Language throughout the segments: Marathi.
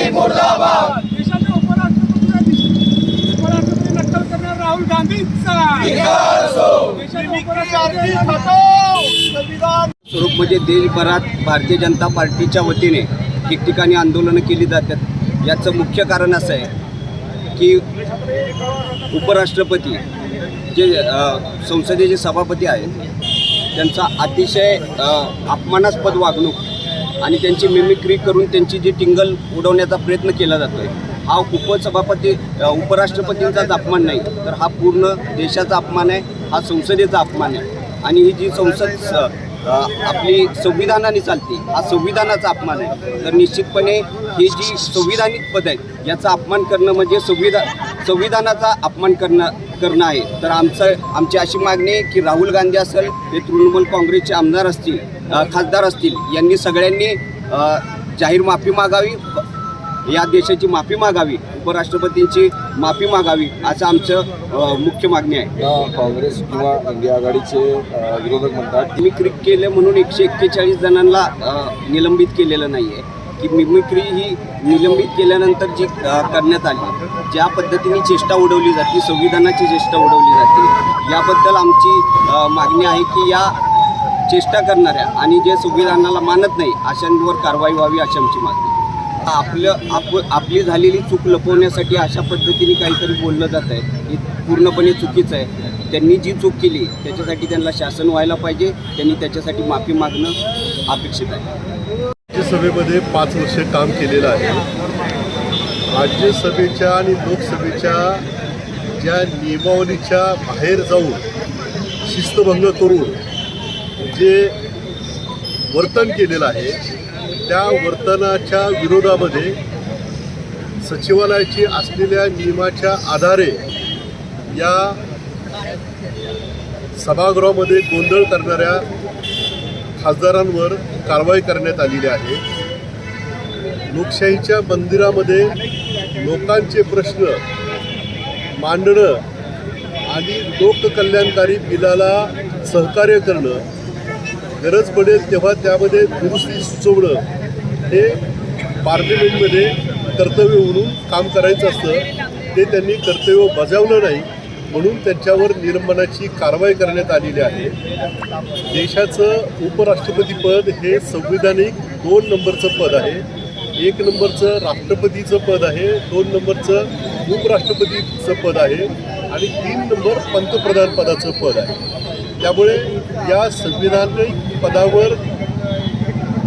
देशाचे उपराष्ट्रपती उपराष्ट्रपती नक्कल करणार राहुल गांधींचा. देशाचे उपराष्ट्रपती संविधान. स्वरूप म्हणजे देशभरात भारतीय जनता पार्टीच्या वतीने ठिकठिकाणी आंदोलनं केली जातात. याचं मुख्य कारण असं आहे की उपराष्ट्रपती जे संसदेचे सभापती आहेत त्यांचा अतिशय अपमानास्पद वागणूक आणि त्यांची मिमिक्री करून त्यांची जी टिंगल उडवण्याचा प्रयत्न केला जातो आहे हा उपसभापती उपराष्ट्रपतींचाच अपमान नाही तर हा पूर्ण देशाचा अपमान आहे हा संसदेचा अपमान आहे. आणि ही जी संसद आपली संविधानाने चालते हा संविधानाचा अपमान आहे. तर निश्चितपणे ही जी संविधानिक पद आहेत याचा अपमान करणं म्हणजे संविधान संविधानाचा अपमान करणं करणं आहे. तर आमचं आमची अशी मागणी आहे की राहुल गांधी असेल हे तृणमूल काँग्रेसचे आमदार असतील खासदार असतील यांनी सगळ्यांनी जाहीर माफी मागावी या देशाची माफी मागावी उपराष्ट्रपतींची माफी मागावी असं आमचं मुख्य मागणी आहे. काँग्रेस किंवा इंडिया आघाडीचे विरोधक म्हणतात. मिमिक्री केलं म्हणून एकशे एक्केचाळीस जणांना निलंबित केलेलं नाही आहे की मिमिक्री ही निलंबित केल्यानंतर जी करण्यात आली ज्या पद्धतीने चेष्टा उडवली जाते संविधानाची चेष्टा उडवली जाते याबद्दल आमची मागणी आहे की या चेष्टा करणाऱ्या आणि जे संविधानाला मानत नाही अशांवर कारवाई व्हावी अशी आमची मागणी आपलं आप आपली झालेली चूक लपवण्यासाठी अशा पद्धतीने काहीतरी बोललं जात आहे हे पूर्णपणे चुकीचं आहे. त्यांनी जी चूक केली त्याच्यासाठी त्यांना शासन व्हायला पाहिजे त्यांनी त्याच्यासाठी माफी मागणं अपेक्षित आहे. राज्यसभेमध्ये पाच वर्ष काम केलेलं आहे. राज्यसभेच्या आणि लोकसभेच्या ज्या नियमावलीच्या बाहेर जाऊन शिस्तभंग करून जे वर्तन केलेलं आहे त्या वर्तनाच्या विरोधामध्ये सचिवालयाची असलेल्या नियमाच्या आधारे या सभागृहामध्ये गोंधळ करणाऱ्या खासदारांवर कारवाई करण्यात आलेली आहे. लोकशाहीच्या मंदिरामध्ये लोकांचे प्रश्न मांडणं आणि लोककल्याणकारी बिलाला सहकार्य करणं गरज पडेल तेव्हा त्यामध्ये दुरुस्ती सुचवणं हे पार्लमेंटमध्ये कर्तव्य म्हणून काम करायचं असतं. ते त्यांनी कर्तव्य बजावलं नाही. म्हणून त्यांच्यावर निलंबनाची कारवाई करण्यात आलेली आहे. देशाचं उपराष्ट्रपतीपद हे संविधानिक दोन नंबरचं पद आहे. एक नंबरचं राष्ट्रपतीचं पद आहे दोन नंबरचं उपराष्ट्रपतीचं पद आहे आणि तीन नंबर पंतप्रधान पदाचं पद आहे. त्यामुळे या संविधानिक पदावर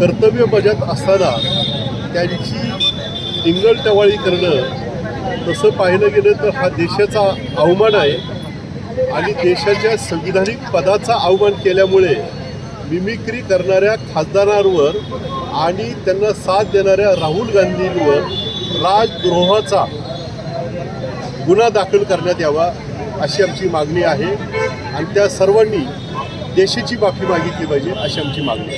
कर्तव्य बजात असताना त्यांची टिंगलटवाळी करणं तसं पाहिलं गेलं तर हा देशाचा अवमान आहे. आणि देशाच्या संविधानिक पदाचा अवमान केल्यामुळे मिमिक्री करणाऱ्या खासदारांवर आणि त्यांना साथ देणाऱ्या राहुल गांधींवर राजद्रोहाचा गुन्हा दाखल करण्यात यावा अशी आमची मागणी आहे. आणि त्या सर्वांनी देशाची माफी मागितली पाहिजे अशी आमची मागणी आहे.